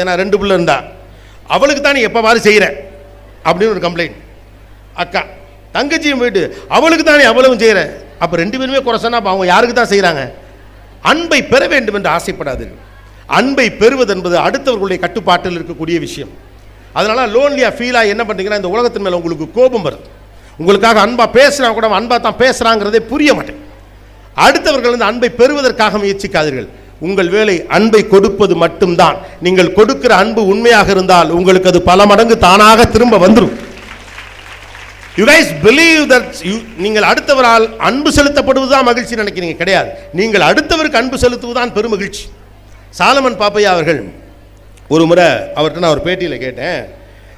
ஏன்னா ரெண்டு பிள்ளை இருந்தா. அவளுக்கு தான் நீ எப்போ பாரு செய்கிற அப்படின்னு ஒரு கம்ப்ளைண்ட் அக்கா தங்கச்சியும் போயிட்டு அவளுக்கு தான் நீ அவ்வளவும் செய்கிற அப்போ ரெண்டு பேருமே குறை சொன்னா அப்ப அவங்க யாருக்கு தான் செய்கிறாங்க அன்பை பெற வேண்டும் என்று ஆசைப்படாது. அன்பை பெறுவது என்பது அடுத்தவர்களுடைய கட்டுப்பாட்டில் இருக்கக்கூடிய விஷயம். அதனால லோன்லியாக ஃபீலாக என்ன பண்ணுறீங்கன்னா இந்த உலகத்தின் மேலே உங்களுக்கு கோபம் வருது உங்களுக்காக அன்பா பேசுனா கூட அன்பாக தான் பேசுகிறாங்கிறதே புரிய மாட்டேன். அடுத்தவர்கள் இந்த அன்பை பெறுவதற்காக முயற்சிக்காதீர்கள். உங்கள் வேலை அன்பை கொடுப்பது மட்டும்தான். நீங்கள் கொடுக்கிற அன்பு உண்மையாக இருந்தால் உங்களுக்கு அது பல மடங்கு தானாக திரும்ப வந்துடும் you guys believe that you நீங்கள் அடுத்தவரால் அன்பு செலுத்தப்படுவதுதான் மகிழ்ச்சி நினைக்கிறீங்க. கிடையாது. நீங்கள் அடுத்தவருக்கு அன்பு செலுத்துவதுதான் பெரும் மகிழ்ச்சி சாலமன் பாப்பையா அவர்கள் ஒரு முறை அவர்கிட்ட நான் ஒரு பேட்டியில் கேட்டேன்.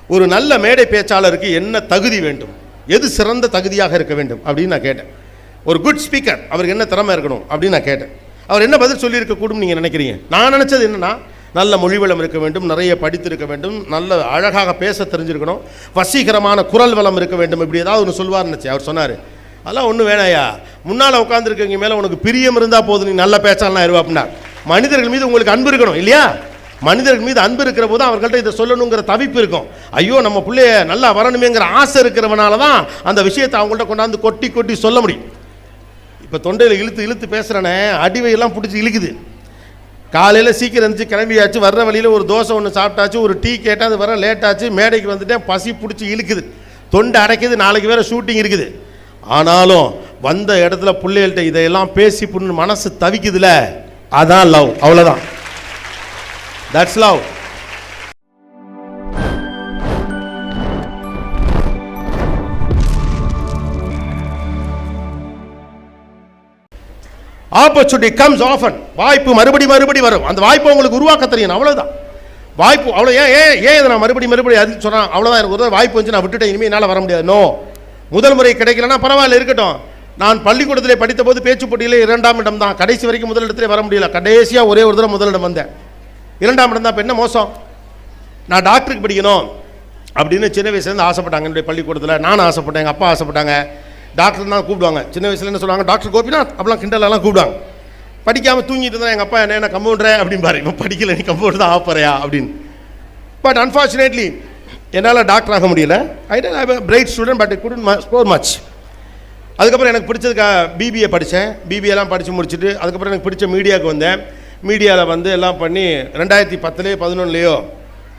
ஒரு நல்ல மேடை பேச்சாளருக்கு என்ன தகுதி வேண்டும்? எது சிறந்த தகுதியாக இருக்க வேண்டும்? அப்படின்னு நான் கேட்டேன். ஒரு குட் ஸ்பீக்கர் அவருக்கு என்ன திறமை இருக்கணும்? அப்படின்னு நான் கேட்டேன். அவர் என்ன பதில் சொல்லியிருக்க கூடும் நீங்கள் நினைக்கிறீங்க? நான் நினச்சது என்னென்னா நல்ல மொழிவளம் இருக்க வேண்டும் நிறைய படித்திருக்க வேண்டும் நல்ல அழகாக பேச தெரிஞ்சிருக்கணும் வசீகரமான குரல் வளம் இருக்க வேண்டும் இப்படி ஏதாவது ஒன்று சொல்வார்னு நினச்சி அவர் சொன்னார் அதெல்லாம் ஒன்றும் வேணாயா முன்னால் உட்காந்துருக்கவங்க மேலே உனக்கு பிரியம் இருந்தால் போதும் நீ நல்ல பேச்சாலாம் இருவா அப்படின்னா. மனிதர்கள் மீது உங்களுக்கு அன்பு இருக்கணும் இல்லையா? மனிதர்கள் மீது அன்பு இருக்கிற போது அவர்கள்ட்ட இதை சொல்லணுங்கிற தவிப்பு இருக்கும். ஐயோ நம்ம பிள்ளைய நல்லா வரணுமேங்கிற ஆசை இருக்கிறவனால தான் அந்த விஷயத்தை அவங்கள்ட்ட கொண்டாந்து கொட்டி கொட்டி சொல்ல முடியும். இப்போ தொண்டையில் இழுத்து இழுத்து பேசுகிறேனே அடிவையெல்லாம் பிடிச்சி இழுக்குது. காலையில் சீக்கிரம் இருந்துச்சு கிளம்பியாச்சு வர்ற வழியில் ஒரு தோசை ஒன்று சாப்பிட்டாச்சு ஒரு டீ கேட்டால் அது வர லேட்டாச்சு மேடைக்கு வந்துட்டேன் பசி பிடிச்சி இழுக்குது. தொண்டை அடைக்குது நாளைக்கு வேறு ஷூட்டிங் இருக்குது. ஆனாலும் வந்த இடத்துல பிள்ளைகள்கிட்ட இதையெல்லாம் பேசி புண்ணு மனசு தவிக்குதுல அதான் லவ் அவ்வளோதான் that's love opportunity comes often வாய்ப்பு மறுபடி மறுபடி வரும். அந்த வாய்ப்பை உங்களுக்கு உருவாக்க தெரியும். அவ்வளோதான் வாய்ப்பு அவ்வளோ ஏன் ஏன் ஏன் இதை நான் மறுபடி மறுபடி அது சொன்னான் அவ்வளோதான் எனக்கு ஒரு தடவை வாய்ப்பு வந்து நான் விட்டுட்டேன். இனிமேல் என்னால் வர முடியாது. நோ முதல் முறை கிடைக்கலன்னா பரவாயில்ல இருக்கட்டும். நான் பள்ளிக்கூடத்தில் படித்த போது பேச்சு போட்டியிலே இரண்டாம் இடம் தான். கடைசி வரைக்கும் முதலிடத்திலே வர முடியல. கடைசியாக ஒரே ஒரு தடவை முதலிடம் வந்தேன். இரண்டாம் இடம் தான். இப்போ என்ன மோசம்? நான் டாக்டருக்கு படிக்கணும் அப்படின்னு சின்ன வயசுலேருந்து ஆசைப்பட்டாங்க. என்னுடைய பள்ளிக்கூடத்தில் நானும் ஆசைப்பட்டேன். எங்கள் அப்பா ஆசைப்பட்டாங்க. டாக்டர் தான் கூப்பிடுவாங்க. சின்ன வயசுல என்ன சொல்லுவாங்க? டாக்டர் கோபிநாத் அப்படிலாம் கிண்டலெல்லாம் கூப்பிடுவாங்க. படிக்காமல் தூங்கிட்டு இருந்தா எங்கள் அப்பா என்ன என்ன கம்முன்ற அப்படின்னு பாரு இப்போ படிக்கல நீ கம்பவுண்டர் தான் ஆப்பறையா? அப்படின்னு. பட் அன்ஃபார்ச்சுனேட்லி என்னால் டாக்டர் ஆக முடியல. I didn't I bright student but couldn't score much அதுக்கப்புறம் எனக்கு பிடிச்சதுக்கா பிபிஏ படித்தேன் பிபிஏலாம் படித்து முடிச்சுட்டு அதுக்கப்புறம் எனக்கு பிடிச்ச மீடியாவுக்கு வந்தேன். மீடியாவில் வந்து எல்லாம் பண்ணி ரெண்டாயிரத்தி பத்துலேயோ பதினொன்றுலையோ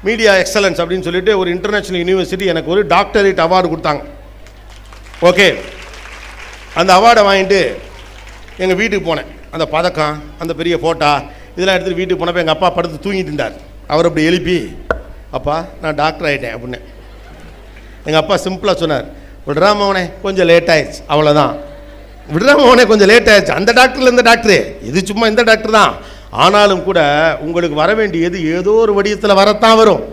மீடியா எக்ஸலன்ஸ் அப்படின்னு சொல்லிட்டு ஒரு இன்டர்நேஷ்னல் யூனிவர்சிட்டி எனக்கு ஒரு டாக்டரேட் அவார்டு கொடுத்தாங்க. ஓகே அந்த அவார்டை வாங்கிட்டு எங்கள் வீட்டுக்கு போனேன். அந்த பதக்கம் அந்த பெரிய ஃபோட்டா இதெல்லாம் எடுத்துகிட்டு வீட்டுக்கு போனப்போ எங்கள் அப்பா படுத்து தூங்கிட்டு இருந்தார். அவர் அப்படி எழுப்பி அப்பா நான் டாக்டர் ஆகிட்டேன் அப்படின்னு. எங்கள் அப்பா சிம்பிளாக சொன்னார் விடுறாமவனே கொஞ்சம் லேட் ஆயிடுச்சு அவ்வளோதான் விடுறாமவனே கொஞ்சம் லேட் ஆயிடுச்சு. அந்த டாக்டரில் இந்த டாக்டரு இது சும்மா இந்த டாக்டர் தான். ஆனாலும் கூட உங்களுக்கு வர வேண்டியது ஏதோ ஒரு வடிவத்தில் வரத்தான் வரும்.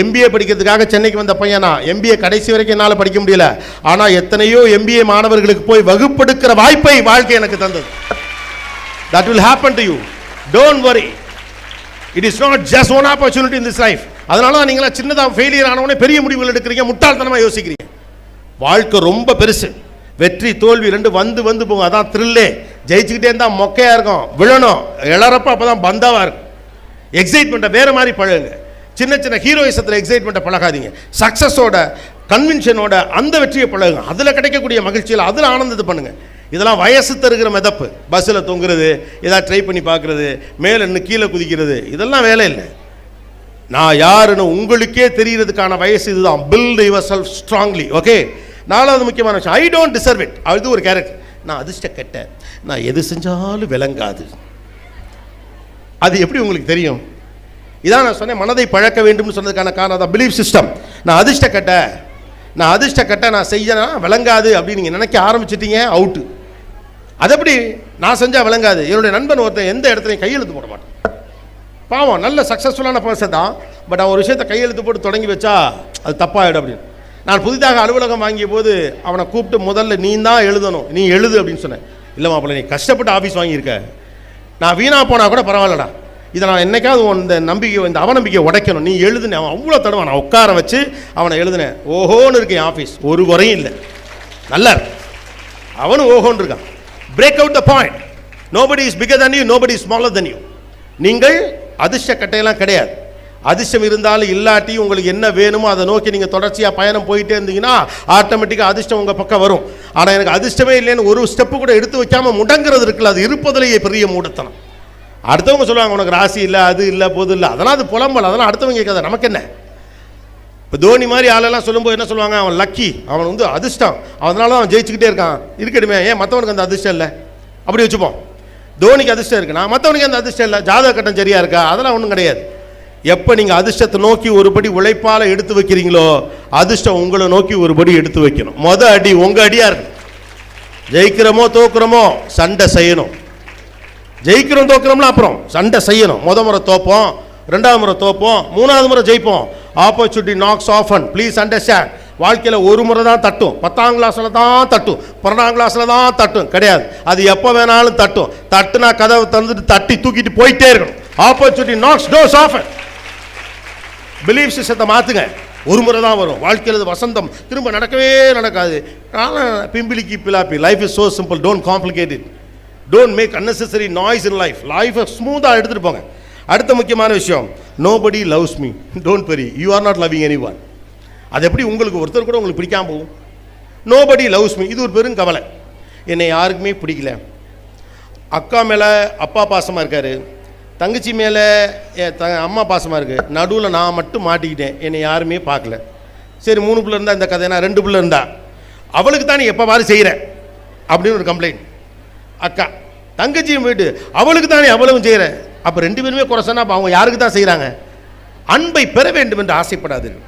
எம்பிஏ படிக்கிறதுக்காக சென்னைக்கு வந்த பையனா? எம்பிஏ கடைசி வரைக்கும் என்னால் படிக்க முடியல. ஆனால் எத்தனையோ எம்பிஏ மாணவர்களுக்கு போய் வகுப்பெடுக்கிற வாய்ப்பை வாழ்க்கை எனக்கு தந்தது. That will happen to you don't worry it is not just one opportunity in this life அதனால தான் நீங்களாம் சின்னதாக ஃபெயிலியர் ஆனவொடனே பெரிய முடிவுகள் எடுக்கிறீங்க. முட்டாள்தனமாக யோசிக்கிறீங்க. வாழ்க்கை ரொம்ப பெருசு. வெற்றி தோல்வி ரெண்டு வந்து வந்து போகும். அதான் த்ரில்லே ஜெயிச்சுக்கிட்டே இருந்தால் மொக்கையாக இருக்கும். விழணும். இளறப்ப அப்போ தான் பந்தாவாக இருக்கும். எக்ஸைட்மெண்ட்டை வேறு மாதிரி பழகுங்க. சின்ன சின்ன ஹீரோயிசத்தில் எக்ஸைட்மெண்ட்டை பழகாதீங்க. சக்ஸஸோட கன்வின்ஷனோட அந்த வெற்றியை பழகுங்க. அதில் கிடைக்கக்கூடிய மகிழ்ச்சியில் அதில் ஆனந்தத்தை பண்ணுங்கள் இதெல்லாம் வயசு தருகிற மிதப்பு. பஸ்ஸில் தொங்குறது எதாவது ட்ரை பண்ணி பார்க்குறது மேலே இன்னும் கீழே குதிக்கிறது இதெல்லாம் வேலை இல்லை. நான் யாருன்னு உங்களுக்கே தெரிகிறதுக்கான வயசு இதுதான். Build yourself strongly okay நாலாவது முக்கியமான விஷயம் ஐ டோன்ட் டிசர்வ் இட் அது ஒரு கேரக்டர் நான் அதிர்ஷ்ட கெட்ட. நான் எது செஞ்சாலும் விளங்காது. அது எப்படி உங்களுக்கு தெரியும்? இதான் நான் சொன்னேன் மனதை பழக்க வேண்டும்னு சொன்னதுக்கான காரணம் தான் பிலீஃப் சிஸ்டம் நான் அதிர்ஷ்ட கட்ட நான் அதிர்ஷ்ட கட்ட நான் செய்யனா விளங்காது அப்படின்னு நீங்கள் நினைக்க ஆரம்பிச்சிட்டீங்க அவுட்டு அது நான் செஞ்சால் விளங்காது. என்னுடைய நண்பன் ஒருத்தன் எந்த இடத்துலையும் கையெழுத்து போட மாட்டான். பாவம் நல்ல சக்ஸஸ்ஃபுல்லான பர்சன் தான். பட் அவன் ஒரு விஷயத்தை கையெழுத்து போட்டு தொடங்கி வச்சா அது தப்பாயிடும் அப்படின்னு. நான் புதிதாக அலுவலகம் வாங்கிய போது அவனை கூப்பிட்டு முதல்ல நீ தான் எழுதணும் நீ எழுது அப்படின்னு சொன்னேன். இல்லை மாப்பிள்ள நீ கஷ்டப்பட்டு ஆஃபீஸ் வாங்கியிருக்க. நான் வீணாக போனால் கூட பரவாயில்லடா. இதை நான் என்னைக்காவது இந்த நம்பிக்கை இந்த அவநம்பிக்கையை உடைக்கணும். நீ எழுதுனேன் அவன் அவ்வளோ தடவை நான் உட்கார வச்சு அவனை எழுதுனேன். ஓஹோன்னு இருக்கு என் ஆஃபீஸ் ஒரு குறையும் இல்லை. நல்லா இருக்கு அவனும் ஓஹோன்னு இருக்கான். Break out the point nobody is bigger than you nobody is smaller than you நீங்கள் அதிர்ஷ்ட கட்டையெல்லாம் கிடையாது. அதிர்ஷ்டம் இருந்தாலும் இல்லாட்டி உங்களுக்கு என்ன வேணுமோ அதை நோக்கி நீங்கள் தொடர்ச்சியாக பயணம் போயிட்டே இருந்தீங்கன்னா ஆட்டோமேட்டிக்காக அதிர்ஷ்டம் உங்கள் பக்கம் வரும். ஆனால் எனக்கு அதிர்ஷ்டமே இல்லைன்னு ஒரு ஸ்டெப்பு கூட எடுத்து வைக்காமல் முடங்கிறது இருக்குல்ல அது இருப்பதிலேயே பெரிய மூடத்தனம். அடுத்தவங்க சொல்லுவாங்க உனக்கு ராசி இல்லை அது இல்லை போது இல்லை. அதெல்லாம் அது புலம்பல். அதெல்லாம் அடுத்தவங்க கேட்காத. நமக்கு என்ன? இப்போ தோனி மாதிரி ஆளெல்லாம் சொல்லும்போது என்ன சொல்லுவாங்க? அவன் லக்கி அவன் வந்து அதிர்ஷ்டம். அதனால தான் அவன் ஜெயிச்சுக்கிட்டே இருக்கான். இருக்கட்டுமே. ஏன் மற்றவனுக்கு அந்த அதிர்ஷ்டம் இல்லை? அப்படி வச்சுப்போம். தோனிக்கு அதிர்ஷ்டம் இருக்குன்னா மற்றவனுக்கு அந்த அதிர்ஷ்டம் இல்லை? ஜாதக கட்டம் சரியா இருக்கா? அதெல்லாம் ஒன்றும் கிடையாது. எப்போ நீங்கள் அதிர்ஷ்டத்தை நோக்கி ஒருபடி உழைப்பால் எடுத்து வைக்கிறீங்களோ அதிர்ஷ்டம் உங்களை நோக்கி ஒருபடி எடுத்து வைக்கணும். மொதல் அடி உங்கள் அடியாக இருக்கும் ஜெயிக்கிறோமோ தோக்குறோமோ சண்டை செய்யணும். ஜெயிக்கிறோம் தோக்குறோம்னா அப்புறம். சண்டை செய்யணும். முத முறை தோப்போம் ரெண்டாவது முறை தோப்போம் மூணாவது முறை ஜெயிப்போம். Opportunity knocks often please understand வாழ்க்கையில் ஒரு முறை தான் தட்டும். பத்தாம் கிளாஸில் தான் தட்டும். பன்னெண்டாம் கிளாஸில் தான் தட்டும். கிடையாது. அது எப்போ வேணாலும் தட்டும். தட்டுனா கதவை தந்துட்டு தட்டி தூக்கிட்டு போயிட்டே இருக்கணும். Opportunity knocks does often belief சிஸ்டத்தை மாற்றுங்க ஒரு முறை தான் வரும். வாழ்க்கையில் வசந்தம். திரும்ப நடக்கவே நடக்காது. ஆனால் பிம்பிளிக்கு பிலாப்பி life is so simple don't complicated don't make unnecessary noise in life லைஃபை ஸ்மூத்தாக எடுத்துகிட்டு போங்க. அடுத்த முக்கியமான விஷயம் nobody loves me don't worry you are not loving anyone அது எப்படி உங்களுக்கு ஒருத்தர் கூட உங்களுக்கு பிடிக்காம போகும்? நோபடி லவ்ஸ் மீ இது ஒரு பெரும் கவலை. என்னை யாருக்குமே பிடிக்கல. அக்கா மேலே அப்பா பாசமாக இருக்காரு. தங்கச்சி மேலே த அம்மா பாசமாக இருக்குது நடுவில் நான் மட்டும் மாட்டிக்கிட்டேன். என்னை யாருமே பார்க்கல. சரி மூணு பிள்ளை இருந்தால் இந்த கதை நான் ரெண்டு பிள்ளை இருந்தா. அவளுக்கு தான் நீ எப்போ பாரு செய்கிறேன் அப்படின்னு ஒரு கம்ப்ளைண்ட் அக்கா தங்கச்சியும் போயிட்டு அவளுக்கு தானே அவ்வளவும் செய்கிறேன் அப்போ ரெண்டு பேருமே குறை சொன்னால் அப்போ அவங்க யாருக்கு தான் செய்கிறாங்க அன்பை பெற வேண்டும் என்று ஆசைப்படாதீர்கள்.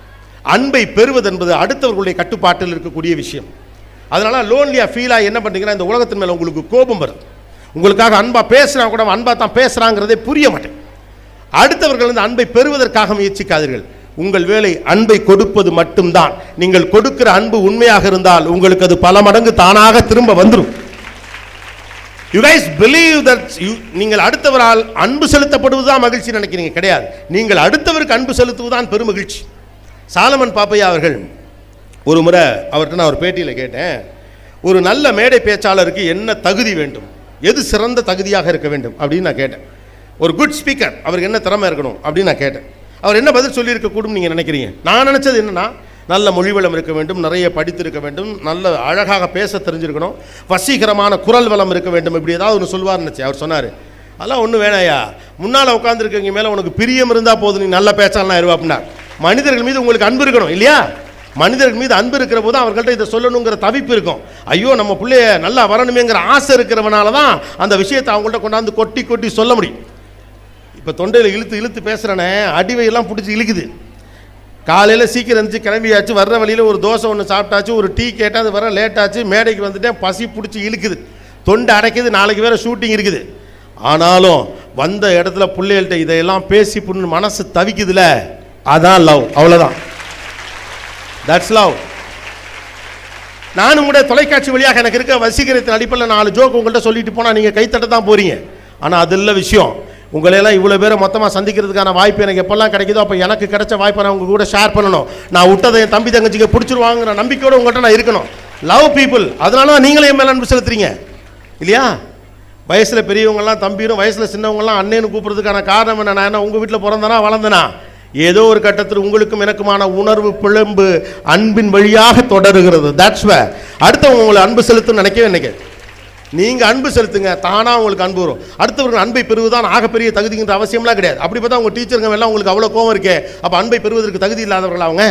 அன்பை பெறுவது என்பது அடுத்தவர்களுடைய கட்டுப்பாட்டில் இருக்கக்கூடிய விஷயம். அதனால் லோன்லியாக ஃபீலாக என்ன பண்ணுறீங்கன்னா இந்த உலகத்தின் மேலே உங்களுக்கு கோபம் வருது உங்களுக்காக அன்பாக பேசுனா கூட அன்பாக தான் பேசுகிறாங்கிறதே புரிய மாட்டேன். அடுத்தவர்கள் இந்த அன்பை பெறுவதற்காக முயற்சிக்காதீர்கள். உங்கள் வேலை அன்பை கொடுப்பது மட்டும்தான். நீங்கள் கொடுக்கிற அன்பு உண்மையாக இருந்தால் உங்களுக்கு அது பல மடங்கு தானாக திரும்ப வந்துடும் you guys believe that you நீங்கள் அடுத்தவரால் அன்பு செலுத்தப்படுவதுதான் மகிழ்ச்சி நினைக்கிறீங்க. கிடையாது. நீங்கள் அடுத்தவருக்கு அன்பு செலுத்துவது தான் பெருமகிழ்ச்சி. சாலமன் பாப்பையா அவர்கள் ஒரு முறை அவர்கிட்ட நான் ஒரு பேட்டியில் கேட்டேன். ஒரு நல்ல மேடை பேச்சாளருக்கு என்ன தகுதி வேண்டும்? எது சிறந்த தகுதியாக இருக்க வேண்டும்? அப்படின்னு நான் கேட்டேன். ஒரு குட் ஸ்பீக்கர் அவருக்கு என்ன திறமை இருக்கணும்? அப்படின்னு நான் கேட்டேன். அவர் என்ன பதில் சொல்லியிருக்கக்கூடும் நீங்கள் நினைக்கிறீங்க? நான் நினச்சது என்னென்னா நல்ல மொழிவளம் இருக்க வேண்டும் நிறைய படித்திருக்க வேண்டும் நல்ல அழகாக பேச தெரிஞ்சிருக்கணும் வசீகரமான குரல் வளம் இருக்க வேண்டும் இப்படி ஏதாவது ஒன்று சொல்வார்னு நினச்சி அவர் சொன்னார் அதெல்லாம் ஒன்றும் வேணாயா முன்னால் உட்காந்துருக்கவங்க மேலே உனக்கு பிரியம் இருந்தால் போதும் நீ நல்ல பேச்சாலாம் இருவா அப்படின்னா மனிதர்கள் மீது உங்களுக்கு அன்பு இருக்கணும் இல்லையா? மனிதர்கள் மீது அன்பு இருக்கிற போது அவர்கள்ட்ட இதை சொல்லணுங்கிற தவிப்பு இருக்கும். ஐயோ நம்ம பிள்ளைய நல்லா வரணுமேங்கிற ஆசை இருக்கிறவனால தான் அந்த விஷயத்தை அவங்கள்ட்ட கொண்டாந்து கொட்டி கொட்டி சொல்ல முடியும். இப்போ தொண்டையில் இழுத்து இழுத்து பேசுகிறேனே அடிவையெல்லாம் பிடிச்சி இழுக்குது. காலையில் சீக்கிரம் இருந்துச்சு கிளம்பியாச்சு வர்ற வழியில் ஒரு தோசை ஒன்று சாப்பிட்டாச்சு ஒரு டீ கேட்டால் அது வர லேட்டாச்சு மேடைக்கு வந்துட்டேன் பசி பிடிச்சி இழுக்குது. தொண்டை அடைக்குது நாளைக்கு வேறு ஷூட்டிங் இருக்குது. ஆனாலும் வந்த இடத்துல பிள்ளைகள்கிட்ட இதையெல்லாம் பேசி புண்ணு மனசு தவிக்குதுல அதான் லவ் அவ்வளோதான் தட்ஸ் லவ் நானும் கூட தொலைக்காட்சி வழியாக எனக்கு இருக்க வசீகரத்தின் அடிப்படையில் நாலு ஜோக் உங்கள்கிட்ட சொல்லிட்டு போனால் நீங்கள் கைத்தட்ட தான் போகிறீங்க ஆனால் அது இல்லை விஷயம். உங்களையெல்லாம் இவ்வளோ பேரை மொத்தமாக சந்திக்கிறதுக்கான வாய்ப்பு எனக்கு எப்போல்லாம் கிடைக்குதோ அப்போ எனக்கு கிடைச்ச வாய்ப்பை நான் உங்கள் கூட ஷேர் பண்ணணும். நான் விட்டதை என் தம்பி தங்கச்சிக்கு பிடிச்சிருவாங்கிற நம்பிக்கையோடு உங்கள்கிட்ட நான் இருக்கணும். லவ் பீப்புள் அதனால தான் நீங்களே என் மேலே அன்பு செலுத்துறீங்க. இல்லையா? வயசில் பெரியவங்கெல்லாம் தம்பியும் வயசில் சின்னவங்கெல்லாம் அண்ணேன்னு கூப்பிட்றதுக்கான காரணம் என்ன? நான் என்ன உங்கள் வீட்டில் பிறந்தனா வளர்ந்தனா? ஏதோ ஒரு கட்டத்தில் உங்களுக்கும் எனக்குமான உணர்வு பிழம்பு அன்பின் வழியாக தொடருகிறது. தட்ஸ் வே அடுத்தவங்க உங்களை அன்பு செலுத்துன்னு நினைக்கவே நினைக்காது நீங்கள் அன்பு செலுத்துங்க தானாக உங்களுக்கு அன்பு வரும். அடுத்தவர்கள் அன்பை பெறுவதுதான் ஆகப்பெரிய தகுதிங்கிற அவசியம்லாம் கிடையாது. அப்படி பார்த்தா உங்கள் டீச்சருங்க எல்லாம் உங்களுக்கு அவ்வளோ கோவம் இருக்கே. அப்போ அன்பை பெறுவதற்கு தகுதி இல்லாதவர்கள் அவங்க?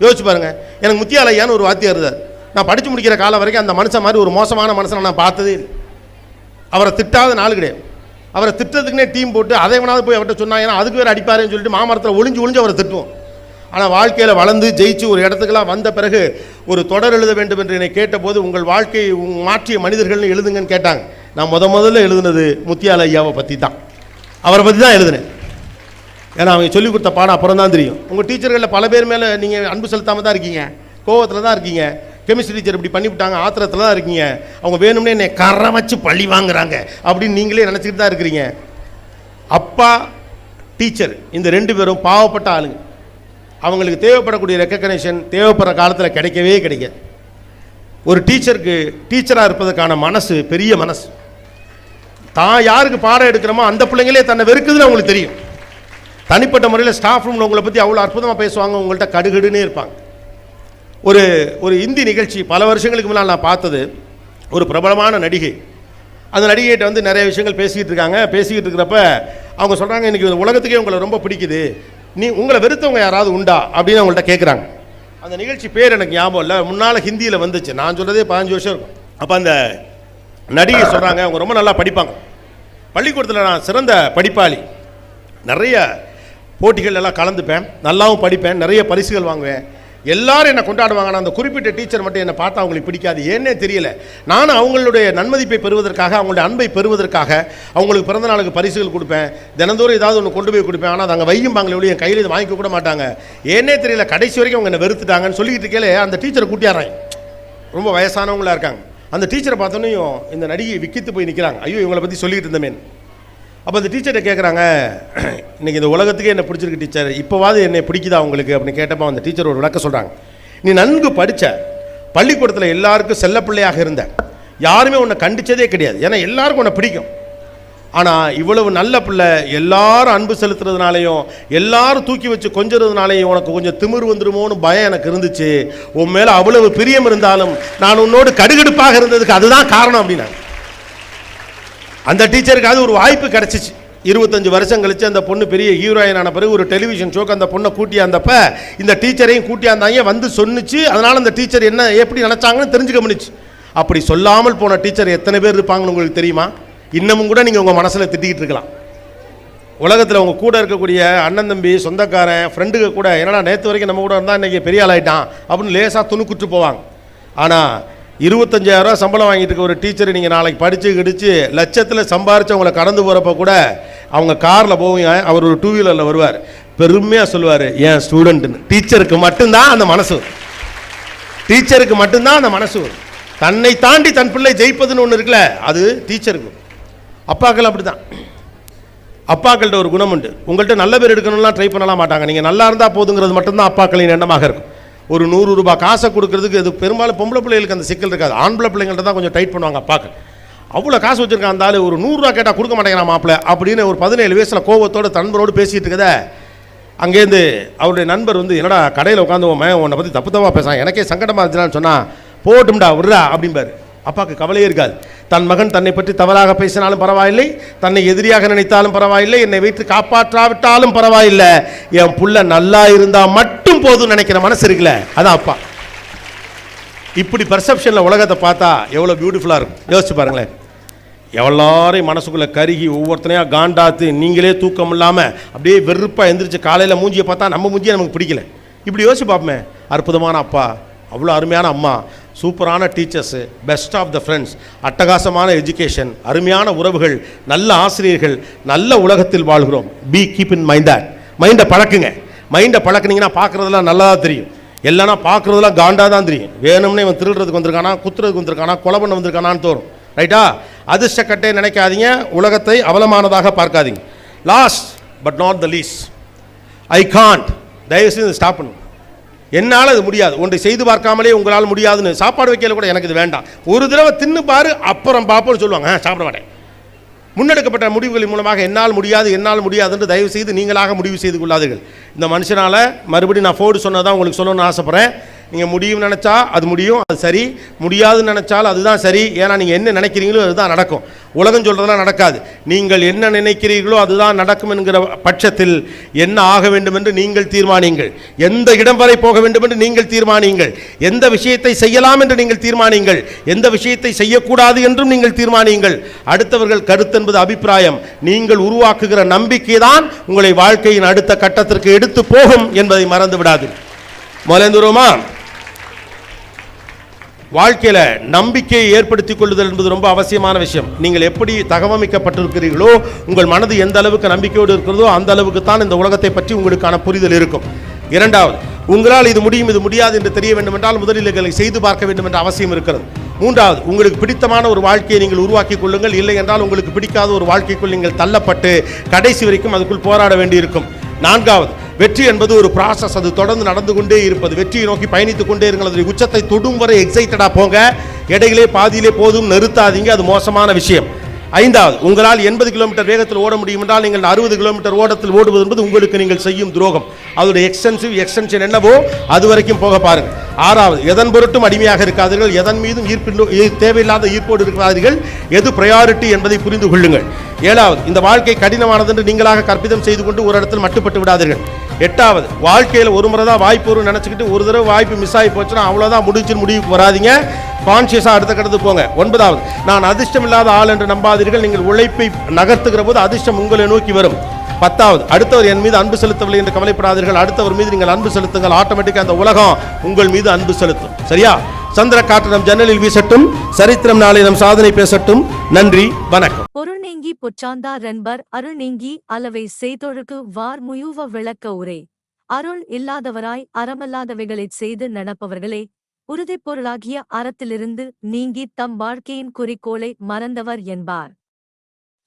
யோசிச்சு பாருங்க. எனக்கு முத்தியாலையான்னு ஒரு வாத்தியார் இருந்தார். நான் படித்து முடிக்கிற காலம் வரைக்கும் அந்த மனுஷன் மாதிரி ஒரு மோசமான மனுஷனை நான் பார்த்ததே இல்லை. அவரை திட்டாத நாள் கிடையாது. அவரை திட்டத்துக்குனே டீம் போட்டு அதை வேணாவது போய் அவர்கிட்ட சொன்னாங்கன்னா அதுக்கு வேறு அடிப்பாருன்னு சொல்லிட்டு மாமரத்தில் ஒளிஞ்சு ஒளிஞ்சு அவரை திட்டுவோம். ஆனால் வாழ்க்கையில் வளர்ந்து ஜெயிச்சு ஒரு இடத்துக்கெல்லாம் வந்த பிறகு ஒரு தொடர் எழுத வேண்டும் என்று என்னை கேட்டபோது உங்கள் வாழ்க்கையை மாற்றிய மனிதர்கள்னு எழுதுங்கன்னு கேட்டாங்க. நான் முத முதல்ல எழுதுனது முத்தியால ஐயாவை பற்றி தான் அவரை பற்றி தான் எழுதினேன். ஏன்னா அவங்க சொல்லிக் கொடுத்த பாடம் அப்புறம் தான் தெரியும். உங்கள் டீச்சர்களில் பல பேர் மேலே நீங்கள் அன்பு செலுத்தாமல் தான் இருக்கீங்க. கோவத்தில் தான் இருக்கீங்க. கெமிஸ்ட்ரி டீச்சர் இப்படி பண்ணிவிட்டாங்க ஆத்திரத்தில் தான் இருக்கீங்க. அவங்க வேணும்னே என்னை கரை வச்சு பழி வாங்குறாங்க அப்படின்னு நீங்களே நினச்சிக்கிட்டு தான் இருக்கிறீங்க. அப்பா டீச்சர் இந்த ரெண்டு பேரும் பாவப்பட்ட ஆளுங்க. அவங்களுக்கு தேவைப்படக்கூடிய ரெக்கக்னேஷன் தேவைப்படுற காலத்தில் கிடைக்கவே கிடைக்காது. ஒரு டீச்சருக்கு டீச்சராக இருப்பதற்கான மனசு பெரிய மனசு. தான் யாருக்கு பாடம் எடுக்கிறோமோ அந்த பிள்ளைங்களே தன்னை வெறுக்குதுன்னு அவங்களுக்கு தெரியும். தனிப்பட்ட முறையில் ஸ்டாஃப் ரூமில் உங்களை பற்றி அவ்வளோ அற்புதமாக பேசுவாங்க உங்கள்கிட்ட கடுகடுன்னே இருப்பாங்க. ஒரு ஒரு இந்தி நிகழ்ச்சி பல வருஷங்களுக்கு முன்னால் நான் பார்த்தது. ஒரு பிரபலமான நடிகை. அந்த நடிகைகிட்ட வந்து நிறைய விஷயங்கள் பேசிக்கிட்டு இருக்காங்க. பேசிக்கிட்டு இருக்கிறப்ப அவங்க சொல்கிறாங்க இன்றைக்கி உலகத்துக்கே உங்களை ரொம்ப பிடிக்குது. நீ உங்களை வெறுத்தவங்க யாராவது உண்டா அப்படின்னு அவங்கள்ட்ட கேட்குறாங்க அந்த நிகழ்ச்சி பேர் எனக்கு ஞாபகம் இல்லை. முன்னால் ஹிந்தியில் வந்துச்சு. நான் சொல்கிறதே பதினஞ்சு வருஷம் இருக்கும். அப்போ அந்த நடிகை சொல்கிறாங்க அவங்க ரொம்ப நல்லா படிப்பாங்க. பள்ளிக்கூடத்தில் நான் சிறந்த படிப்பாளி. நிறைய போட்டிகள் எல்லாம் கலந்துப்பேன். நல்லாவும் படிப்பேன். நிறைய பரிசுகள் வாங்குவேன். எல்லாரும் என்னை கொண்டாடுவாங்க. அந்த குறிப்பிட்ட டீச்சர் மட்டும் என்னை பார்த்தா அவங்களுக்கு பிடிக்காது. ஏன்னே தெரியல. நான் அவங்களுடைய நன்மதிப்பை பெறுவதற்காக அவங்களுடைய அன்பை பெறுவதற்காக அவங்களுக்கு பிறந்த நாளுக்கு பரிசுகள் கொடுப்பேன். தினந்தோறும் ஏதாவது ஒன்று கொண்டு போய் கொடுப்பேன். ஆனால் அது அங்கே வையும்பாங்களே ஒழிய என் கையில் இது வாங்கிக்க கூட மாட்டாங்க. ஏன்னே தெரியல கடைசி வரைக்கும் அவங்க என்னை வெறுத்துட்டாங்கன்னு சொல்லிக்கிட்டு இருக்கேலே அந்த டீச்சரை கூட்டியாடுறேன். ரொம்ப வயசானவங்களாக இருக்காங்க. அந்த டீச்சரை பார்த்தோன்னே இந்த நடிகை விக்கித்து போய் நிற்கிறாங்க ஐயோ இவங்களை பற்றி சொல்லிட்டு இருந்தமேன் அப்போ அந்த டீச்சர்கிட்ட கேட்குறாங்க இன்றைக்கி இந்த உலகத்துக்கே என்னை பிடிச்சிருக்கு டீச்சர் இப்போவாது என்னை பிடிக்குதா உங்களுக்கு? அப்படின்னு கேட்டப்போ அந்த டீச்சர் ஒரு விளக்க சொல்கிறாங்க நீ நன்கு படித்த பள்ளிக்கூடத்தில் எல்லாருக்கும் செல்லப்பிள்ளையாக இருந்த யாருமே உன்னை கண்டிச்சதே கிடையாது. ஏன்னா எல்லாருக்கும் உன்னை பிடிக்கும். ஆனால் இவ்வளவு நல்ல பிள்ளை எல்லாரும் அன்பு செலுத்துறதுனாலையும் எல்லாரும் தூக்கி வச்சு கொஞ்சறதுனாலையும் உனக்கு கொஞ்சம் திமிர் வந்துருமோன்னு பயம் எனக்கு இருந்துச்சு. உன் மேலே அவ்வளவு பிரியம் இருந்தாலும் நான் உன்னோடு கடுகடுப்பாக இருந்ததுக்கு அதுதான் காரணம் அப்படின்னாங்க. அந்த டீச்சருக்காவது ஒரு வாய்ப்பு கிடச்சிச்சு. இருபத்தஞ்சு வருஷம் கழிச்சு அந்த பொண்ணு பெரிய ஹீரோயின் ஆன பிறகு ஒரு டெலிவிஷன் ஷோக்கு அந்த பொண்ணை கூட்டியாந்தப்ப இந்த டீச்சரையும் கூட்டியாந்தாங்க வந்து சொன்னுச்சு. அதனால் அந்த டீச்சர் என்ன எப்படி நினச்சாங்கன்னு தெரிஞ்சுக்க முடிச்சு அப்படி சொல்லாமல் போன டீச்சர் எத்தனை பேர் இருப்பாங்கன்னு உங்களுக்கு தெரியுமா? இன்னமும் கூட நீங்கள் உங்கள் மனசில் திட்டிக்கிட்டு இருக்கலாம். உலகத்தில் உங்கள் கூட இருக்கக்கூடிய அண்ணன் தம்பி சொந்தக்காரன் ஃப்ரெண்டுங்க கூட என்னடா நேற்று வரைக்கும் நம்ம கூட இருந்தால் இன்றைக்கி பெரிய ஆளாயிட்டான் அப்படின்னு லேசாக துணுக்குட்டு போவாங்க. ஆனால் இருபத்தஞ்சாயிரரூவா சம்பளம் வாங்கிட்டு இருக்க ஒரு டீச்சர் நீங்கள் நாளைக்கு படித்து கிடிச்சு லட்சத்தில் சம்பாரித்து அவங்கள கடந்து போகிறப்ப கூட அவங்க காரில் போவீங்க அவர் ஒரு டூ வீலரில் வருவார். பெருமையாக சொல்லுவார் ஏன் ஸ்டூடெண்ட்டுன்னு டீச்சருக்கு மட்டும்தான் அந்த மனசு டீச்சருக்கு மட்டும்தான் அந்த மனசு தன்னை தாண்டி தன் பிள்ளை ஜெயிப்பதுன்னு ஒன்று இருக்குல்ல அது டீச்சருக்கு அப்பாக்கள் அப்படி தான் அப்பாக்கள்கிட்ட ஒரு குணம் உண்டு. உங்கள்கிட்ட நல்ல பேர் எடுக்கணும்லாம் ட்ரை பண்ணலாம் மாட்டாங்க. நீங்கள் நல்லா இருந்தால் போதுங்கிறது மட்டும்தான் அப்பாக்களின் எண்ணமாக இருக்கும். ஒரு நூறு ரூபாய் காசை கொடுக்கறதுக்கு இது பெரும்பாலும் பொம்பளை பிள்ளைகளுக்கு அந்த சிக்கல் இருக்காது. ஆம்பளை பிள்ளைங்கள்ட்ட தான் கொஞ்சம் டைட் பண்ணுவாங்க பார்க்க அவ்வளோ காசு வச்சுருக்கான் அந்த ஆளு ஒரு நூறுரூவா கேட்டால் கொடுக்க மாட்டேங்கிறான் மாப்பிள அப்படின்னு ஒரு பதினேழு வயசில் கோவத்தோட தன்பரோடு பேசிகிட்டு இருக்கத அங்கேருந்து அவருடைய நண்பர் வந்து என்னடா கடையில் உட்காந்து உன்னை பற்றி தப்பு தப்பாக பேசுகிறான் எனக்கே சங்கடமாக இருந்துச்சுன்னு சொன்னால் போட்டும்டா விட்றா அப்படிம்பாரு. அப்பாவுக்கு கவலையே இருக்காது. தன் மகன் தன்னை பற்றி தவறாக பேசினாலும் பரவாயில்லை. தன்னை எதிரியாக நினைத்தாலும் பரவாயில்லை. என்னை வைத்து காப்பாற்றாவிட்டாலும் பரவாயில்லை. என் புள்ள நல்லா இருந்தால் மட்டும் போதும் நினைக்கிற மனசு இருக்குல்ல? அதான் அப்பா. இப்படி பர்செப்ஷனில் உலகத்தை பார்த்தா எவ்வளோ பியூட்டிஃபுல்லாக இருக்கும். யோசிச்சு பாருங்களேன். எவ்வளோரையும் மனசுக்குள்ளே கருகி ஒவ்வொருத்தனையா காண்டாத்து நீங்களே தூக்கம் இல்லாமல் அப்படியே வெறுப்பாக எந்திரிச்சு காலையில் மூஞ்சியை பார்த்தா நம்ம மூஞ்சியை நமக்கு பிடிக்கல. இப்படி யோசிச்சு பார்ப்போமே. அற்புதமான அப்பா. அவ்வளோ அருமையான அம்மா. சூப்பரான teachers best of the friends அட்டகாசமான எஜுகேஷன் அருமையான உறவுகள் நல்ல ஆசிரியர்கள் நல்ல உலகத்தில் வாழ்கிறோம். Be keep in mind that மைண்டை பழக்குங்க. மைண்டை பழக்குனீங்கன்னா பார்க்குறதெல்லாம் நல்லா தெரியும். இல்லைனா பார்க்குறதெல்லாம் காண்டாக தான் தெரியும். வேணும்னே இவன் திருடுறதுக்கு வந்திருக்கானா குத்துறதுக்கு வந்திருக்கானா கொலை பண்ண வந்திருக்கானான்னு தோறும் ரைட்டா அதிர்ஷ்டக்கட்டே நினைக்காதீங்க. உலகத்தை அவலமானதாக பார்க்காதீங்க. Last but not the least I can't தயவுசெய்து ஸ்டாப் பண்ணுங்க. என்னால் அது முடியாது. ஒன்றை செய்து பார்க்காமலே உங்களால் முடியாதுன்னு சாப்பாடு வைக்கல கூட எனக்கு இது வேண்டாம். ஒரு தடவை தின்னு பாரு அப்புறம் பார்ப்போம்னு சொல்லுவாங்க. சாப்பிட மாட்டேன். முன்னெடுக்கப்பட்ட முடிவுகளின் மூலமாக என்னால் முடியாது என்னால் முடியாது என்று தயவு செய்து நீங்களாக முடிவு செய்து கொள்ளாதீர்கள். இந்த மனுஷனால் மறுபடியும் நான் ஃபோர்டு சொன்னதான் உங்களுக்கு சொல்லணும்னு ஆசைப்பட்றேன். நீங்கள் முடியும்னு நினச்சா அது முடியும் அது சரி. முடியாதுன்னு நினச்சாலும் அதுதான் சரி. ஏன்னா நீங்கள் என்ன நினைக்கிறீங்களோ அதுதான் நடக்கும். உலகம் சொல்கிறதெல்லாம் நடக்காது. நீங்கள் என்ன நினைக்கிறீர்களோ அதுதான் நடக்கும் என்கிற பட்சத்தில் என்ன ஆக வேண்டும் என்று நீங்கள் தீர்மானியுங்கள் எந்த இடம் வரை போக வேண்டும் என்று நீங்கள் தீர்மானியுங்கள் எந்த விஷயத்தை செய்யலாம் என்று நீங்கள் தீர்மானியுங்கள் எந்த விஷயத்தை செய்யக்கூடாது என்றும் நீங்கள் தீர்மானியுங்கள் அடுத்தவர்கள் கருத்து என்பது அபிப்பிராயம். நீங்கள் உருவாக்குகிற நம்பிக்கை தான் உங்களை வாழ்க்கையின் அடுத்த கட்டத்திற்கு எடுத்து போகும் என்பதை மறந்து விடாது முதலேந்துருமா வாழ்க்கையில் நம்பிக்கையை ஏற்படுத்திக் கொள்ளுதல் என்பது ரொம்ப அவசியமான விஷயம். நீங்கள் எப்படி தகவமைக்கப்பட்டிருக்கிறீர்களோ உங்கள் மனது எந்த அளவுக்கு நம்பிக்கையோடு இருக்கிறதோ அந்த அளவுக்கு தான் இந்த உலகத்தை பற்றி உங்களுக்கான புரிதல் இருக்கும். இரண்டாவது உங்களால் இது முடியும் இது முடியாது என்று தெரிய வேண்டுமென்றால் முதலில் எங்களை செய்து பார்க்க வேண்டும் என்ற அவசியம் இருக்கிறது. மூன்றாவது உங்களுக்கு பிடித்தமான ஒரு வாழ்க்கையை நீங்கள் உருவாக்கி கொள்ளுங்கள். இல்லை என்றால் உங்களுக்கு பிடிக்காத ஒரு வாழ்க்கைக்குள் நீங்கள் தள்ளப்பட்டு கடைசி வரைக்கும் அதுக்குள் போராட வேண்டியிருக்கும். நான்காவது வெற்றி என்பது ஒரு ப்ராசஸ் அது தொடர்ந்து நடந்து கொண்டே இருப்பது. வெற்றியை நோக்கி பயணித்துக் கொண்டே இருங்கள். அதனுடைய உச்சத்தை தொடும் வரை எக்ஸைட்டடாக போங்க. இடையிலே பாதியிலே போதும். நிறுத்தாதீங்க. அது மோசமான விஷயம். ஐந்தாவது உங்களால் எண்பது கிலோமீட்டர் வேகத்தில் ஓட முடியும் என்றால் நீங்கள் அறுபது கிலோமீட்டர் ஓடத்தில் ஓடுவது என்பது உங்களுக்கு நீங்கள் செய்யும் துரோகம். அதோட எக்ஸ்டென்சிவ் எக்ஸ்டென்ஷன் என்னவோ அது வரைக்கும் போக பாருங்கள். ஆறாவது எதன் பொருட்டும் அடிமையாக இருக்காதீர்கள். எதன் மீதும் ஈர்ப்பில்லோ தேவையில்லாத ஈர்ப்போடு இருக்கிறார்கள் எது ப்ரையாரிட்டி என்பதை புரிந்து கொள்ளுங்கள். ஏழாவது இந்த வாழ்க்கை கடினமானது என்று நீங்களாக கற்பிதம் செய்து கொண்டு ஒரு இடத்தில் மட்டுப்பட்டு விடாதீர்கள். எட்டாவது வாழ்க்கையில் ஒரு முறை தான் வாய்ப்பு வரும்னு நினச்சிக்கிட்டு ஒரு தடவை வாய்ப்பு மிஸ் ஆகி போச்சுன்னா அவ்வளோதான் முடிஞ்சுன்னு முடிவுக்கு வராதிங்க. கான்சியஸாக அடுத்த கடந்து போங்க. ஒன்பதாவது நான் அதிர்ஷ்டம் இல்லாத ஆள் என்று நம்பாதீர்கள். நீங்கள் உழைப்பை நகர்த்துகிற போது அதிர்ஷ்டம் உங்களை நோக்கி வரும். பத்தாவது அடுத்தவர் என் மீது அன்பு செலுத்தவில்லை என்று கவலைப்படாதீர்கள். அடுத்தவர் மீது நீங்கள் அன்பு செலுத்துங்கள். ஆட்டோமேட்டிக்காக அந்த உலகம் உங்கள் மீது அன்பு செலுத்தும். சரியா? சந்திர காற்று நம் ஜன்னலில் வீசட்டும் சரித்திரம் நாளை நம் சாதனை பேசட்டும். நன்றி வணக்கம். பொருள் நீங்கி பொச்சாந்தா ரென்பர் அருள் நீங்கி அளவை செய்தொழுக்கு வார் முயுவ விளக்க உரே. அருள் இல்லாதவராய் அறமல்லாதவைகளைச் செய்து நடப்பவர்களே உறுதிப் பொருளாகிய அறத்திலிருந்து நீங்கி தம் வாழ்க்கையின் குறிக்கோளை மறந்தவர் என்பார்.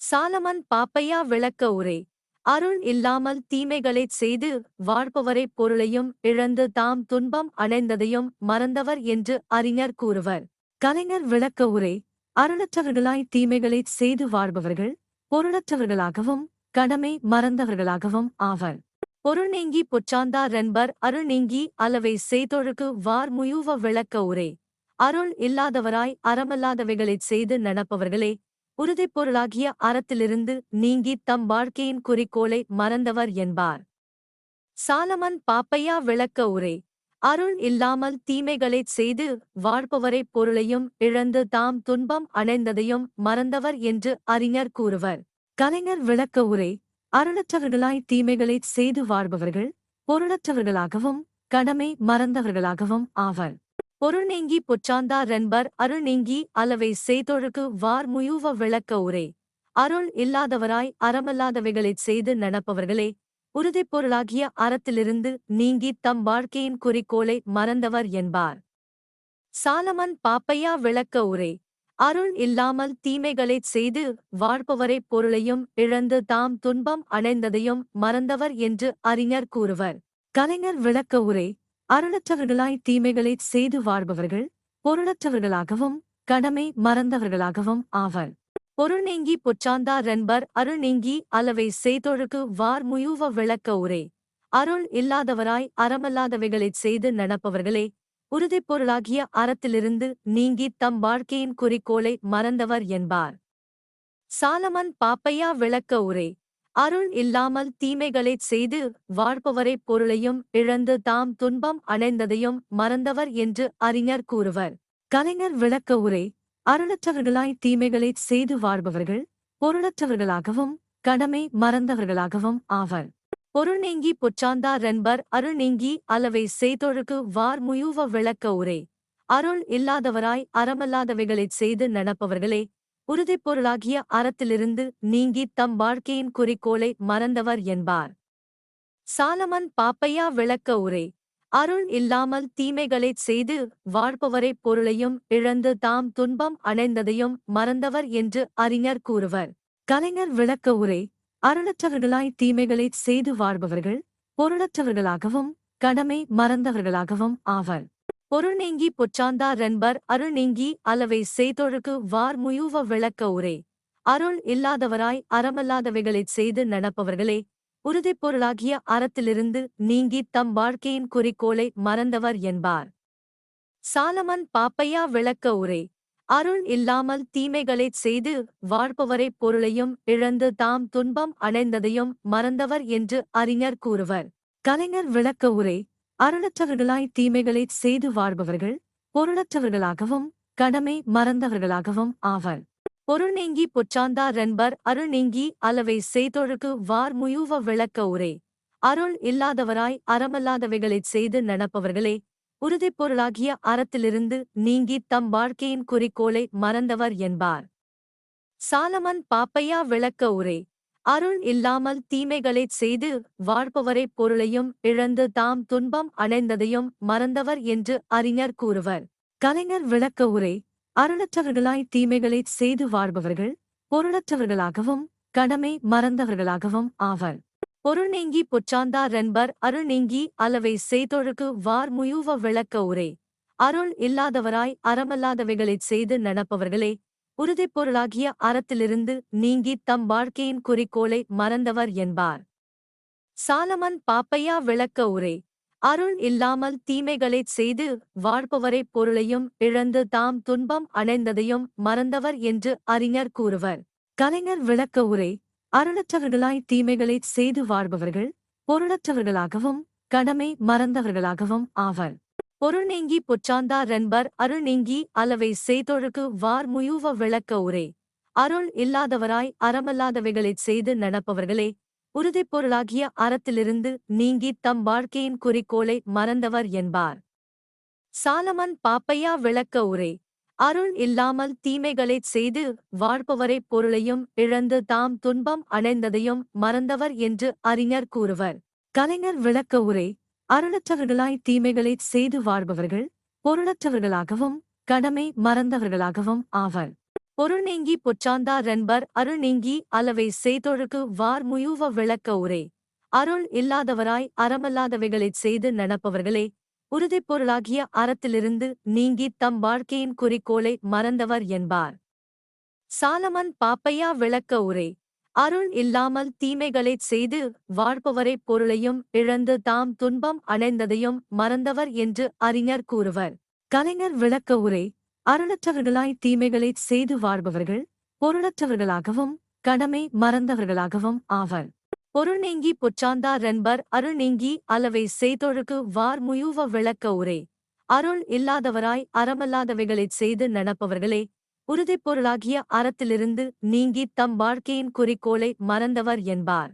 சாலமன் பாப்பையா விளக்க உரே. அருள் இல்லாமல் தீமைகளைச் செய்து வாழ்பவரை பொருளையும் இழந்து தாம் துன்பம் அடைந்ததையும் மறந்தவர் என்று அறிஞர் கூறுவர். கலைஞர் விளக்க உரே அருளற்றவர்களாய் தீமைகளைச் செய்து வாழ்பவர்கள் பொருளற்றவர்களாகவும் கடமை மறந்தவர்களாகவும் ஆவர். பொருள் நீங்கி பொச்சாந்தார் என்பர் அருள் நீங்கி அளவை செய்தொழுக்கு வார்முயுவ விளக்க உரே. அருள் இல்லாதவராய் அறமல்லாதவைகளைச் செய்து நடப்பவர்களே உறுதிப் பொருளாகிய அறத்திலிருந்து நீங்கி தம் வாழ்க்கையின் குறிக்கோளை மறந்தவர் என்பார். சாலமன் பாப்பையா விளக்க உரை. அருள் இல்லாமல் தீமைகளைச் செய்து வாழ்பவரைப் பொருளையும் இழந்து தாம் துன்பம் அடைந்ததையும் மறந்தவர் என்று அறிஞர் கூறுவர். கலைஞர் விளக்க உரை. அருளற்றவர்களாய் தீமைகளைச் செய்து வாழ்பவர்கள் பொருளற்றவர்களாகவும் கடமை மறந்தவர்களாகவும் ஆவர். பொருள் நீங்கி பொச்சாந்தா ரென்பர் அருள் நீங்கி அளவை செய்தொழுக்கு வார் முயூவ விளக்க உரை. அருள் இல்லாதவராய் அறமல்லாதவைகளைச் செய்து நடப்பவர்களே உறுதிப் பொருளாகிய அறத்திலிருந்து நீங்கி தம் வாழ்க்கையின் குறிக்கோளை மறந்தவர் என்பார். சாலமன் பாப்பையா விளக்க உரை. அருள் இல்லாமல் தீமைகளைச் செய்து வாழ்பவரை பொருளையும் இழந்து தாம் துன்பம் அடைந்ததையும் மறந்தவர் என்று அறிஞர் கூறுவர். கலைஞர் விளக்க உரை. அருளற்றவர்களாய் தீமைகளைச் செய்து வாழ்பவர்கள் பொருளற்றவர்களாகவும் கடமை மறந்தவர்களாகவும் ஆவர். பொருள் நீங்கி பொச்சாந்தா ரென்பர் அருள் நீங்கி அளவை செய்தொழுக்கு வார் முயுவ விளக்க உரே. அருள் இல்லாதவராய் அறமல்லாதவைகளைச் செய்து நடப்பவர்களே உறுதிப் பொருளாகிய அறத்திலிருந்து நீங்கி தம் வாழ்க்கையின் குறிக்கோளை மறந்தவர் என்பார். சாலமன் பாப்பையா விளக்க உரை. அருள் இல்லாமல் தீமைகளைச் செய்து வாழ்பவரை பொருளையும் இழந்து தாம் துன்பம் அடைந்ததையும் மறந்தவர் என்று அறிஞர் கூறுவர். கலைஞர் விளக்க உரை அருளற்றவர்களாய் தீமைகளைச் செய்து வாழ்பவர்கள் பொருளற்றவர்களாகவும் கடமை மறந்தவர்களாகவும் ஆவர். பொருள் நீங்கி பொச்சாந்தா என்பர் அருள் நீங்கி அளவை செய்தொழுக்கு வார்முயுவ விளக்க உரை. அருள் இல்லாதவராய் அறமல்லாதவைகளைச் செய்து நடப்பவர்களே உறுதிப் பொருளாகிய அறத்திலிருந்து நீங்கி தம் வாழ்க்கையின் குறிக்கோளை மறந்தவர் என்பார். சாலமன் பாப்பையா விளக்க உரை. அருள் இல்லாமல் தீமைகளைச் செய்து வாழ்பவரைப் பொருளையும் இழந்து தாம் துன்பம் அடைந்ததையும் மறந்தவர் என்று அறிஞர் கூறுவர். கலைஞர் விளக்க உரை. அருளற்றவர்களாய் தீமைகளைச் செய்து வாழ்பவர்கள் பொருளற்றவர்களாகவும் கடமை மறந்தவர்களாகவும் ஆவர். பொருள் நீங்கி பொச்சாந்தா ரென்பர் அருள் நீங்கி அளவை செய்தொழுக்கு வார் முயூவ விளக்க உரை. அருள் இல்லாதவராய் அறமல்லாதவைகளைச் செய்து நடப்பவர்களே உறுதிப் பொருளாகிய அறத்திலிருந்து நீங்கி தம் வாழ்க்கையின் குறிக்கோளை மறந்தவர் என்பார். சாலமன் பாப்பையா விளக்க உரை. அருள் இல்லாமல் தீமைகளைச் செய்து வாழ்பவரைப் பொருளையும் இழந்து தாம் துன்பம் அடைந்ததையும் மறந்தவர் என்று அறிஞர் கூறுவர். கலைஞர் விளக்க உரை. அருளற்றவர்களாய் தீமைகளைச் செய்து வாழ்பவர்கள் பொருளற்றவர்களாகவும் கடமை மறந்தவர்களாகவும் ஆவர். பொருள் நீங்கி பொச்சாந்தா ரென்பர் அருள் நீங்கி அளவை செய்தொழுக்கு வார் முயுவ விளக்க உரை. அருள் இல்லாதவராய் அறமல்லாதவைகளைச் செய்து நடப்பவர்களே உறுதிப் பொருளாகிய அறத்திலிருந்து நீங்கி தம் வாழ்க்கையின் குறிக்கோளை மறந்தவர் என்பார். சாலமன் பாப்பையா விளக்க உரை. அருள் இல்லாமல் தீமைகளைச் செய்து வாழ்பவரை பொருளையும் இழந்து தாம் துன்பம் அடைந்ததையும் மறந்தவர் என்று அறிஞர் கூறுவர். கலைஞர் விளக்க உரை அருளற்றவர்களாய் தீமைகளைச் செய்து வாழ்பவர்கள் பொருளற்றவர்களாகவும் கடமை மறந்தவர்களாகவும் ஆவர். பொருள் நீங்கி பொச்சாந்தா என்பர் அருள் நீங்கி அளவை செய்தொழுக்கு வார்முயுவ விளக்க உரை. அருள் இல்லாதவராய் அறமல்லாதவைகளைச் செய்து நடப்பவர்களே உறுதிப்பொருளாகிய அறத்திலிருந்து நீங்கி தம் வாழ்க்கையின் குறிக்கோளை மறந்தவர் என்பார். சாலமன் பாப்பையா விளக்க உரை. அருள் இல்லாமல் தீமைகளைச் செய்து வாழ்பவரை பொருளையும் இழந்து தாம் துன்பம் அடைந்ததையும் மறந்தவர் என்று அறிஞர் கூறுவர். கலைஞர் விளக்க உரை. அருளற்றவர்களாய் தீமைகளைச் செய்து வாழ்பவர்கள் பொருளற்றவர்களாகவும் கடமை மறந்தவர்களாகவும் ஆவர். பொருள் நீங்கி பொச்சாந்தா ரென்பர் அருள் நீங்கி அளவை செய்தொழுக்கு வார் முயூவ விளக்க உரை. அருள் இல்லாதவராய் அறமல்லாதவைகளைச் செய்து நடப்பவர்களே உறுதிப்பொருளாகிய அறத்திலிருந்து நீங்கி தம் வாழ்க்கையின் குறிக்கோளை மறந்தவர் என்பார். சாலமன் பாப்பையா விளக்க உரை. அருள் இல்லாமல் தீமைகளைச் செய்து வாழ்பவரை பொருளையும் இழந்து தாம் துன்பம் அடைந்ததையும் மறந்தவர் என்று அறிஞர் கூறுவர். கலைஞர் விளக்க உரை. அருளற்றவர்களாய் தீமைகளைச் செய்து வாழ்பவர்கள் பொருளற்றவர்களாகவும் கடமை மறந்தவர்களாகவும் ஆவர். பொருள் நீங்கி பொச்சாந்தா ரென்பர் அருள் நீங்கி அளவை செய்தொழுக்கு வார் முயுவ விளக்க உரை. அருள் இல்லாதவராய் அறமல்லாதவைகளைச் செய்து நடப்பவர்களே உறுதிப்பொருளாகிய அறத்திலிருந்து நீங்கி தம் வாழ்க்கையின் குறிக்கோளை மறந்தவர் என்பார். சாலமன் பாப்பையா விளக்க உரை. அருள் இல்லாமல் தீமைகளைச் செய்து வாழ்பவரை பொருளையும் இழந்து தாம் துன்பம் அடைந்ததையும் மறந்தவர் என்று அறிஞர் கூறுவர். கலைஞர் விளக்க உரை அருளற்றவர்களாய் தீமைகளைச் செய்து வாழ்பவர்கள் பொருளற்றவர்களாகவும் கடமை மறந்தவர்களாகவும் ஆவர். பொருள் நீங்கி பொச்சாந்தார் என்பர் அருள் நீங்கி அளவை செய்தொழுக்கு வார்முயுவ விளக்க உரை. அருள் இல்லாதவராய் அறமல்லாதவைகளைச் செய்து நடப்பவர்களே உறுதிப்பொருளாகிய அறத்திலிருந்து நீங்கி தம் வாழ்க்கையின் குறிக்கோளை மறந்தவர் என்பார்.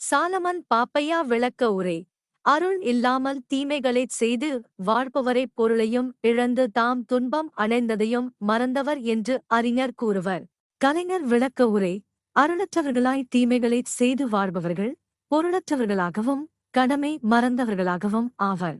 சாலமன் பாப்பையா விளக்க உரை. அருள் இல்லாமல் தீமைகளைச் செய்து வாழ்பவரைப் பொருளையும் இழந்து தாம் துன்பம் அடைந்ததையும் மறந்தவர் என்று அறிஞர் கூறுவர். கலைஞர் விளக்க உரை. அருளற்றவர்களாய் தீமைகளைச் செய்து வாழ்பவர்கள் பொருளற்றவர்களாகவும் கடமை மறந்தவர்களாகவும் ஆவர்.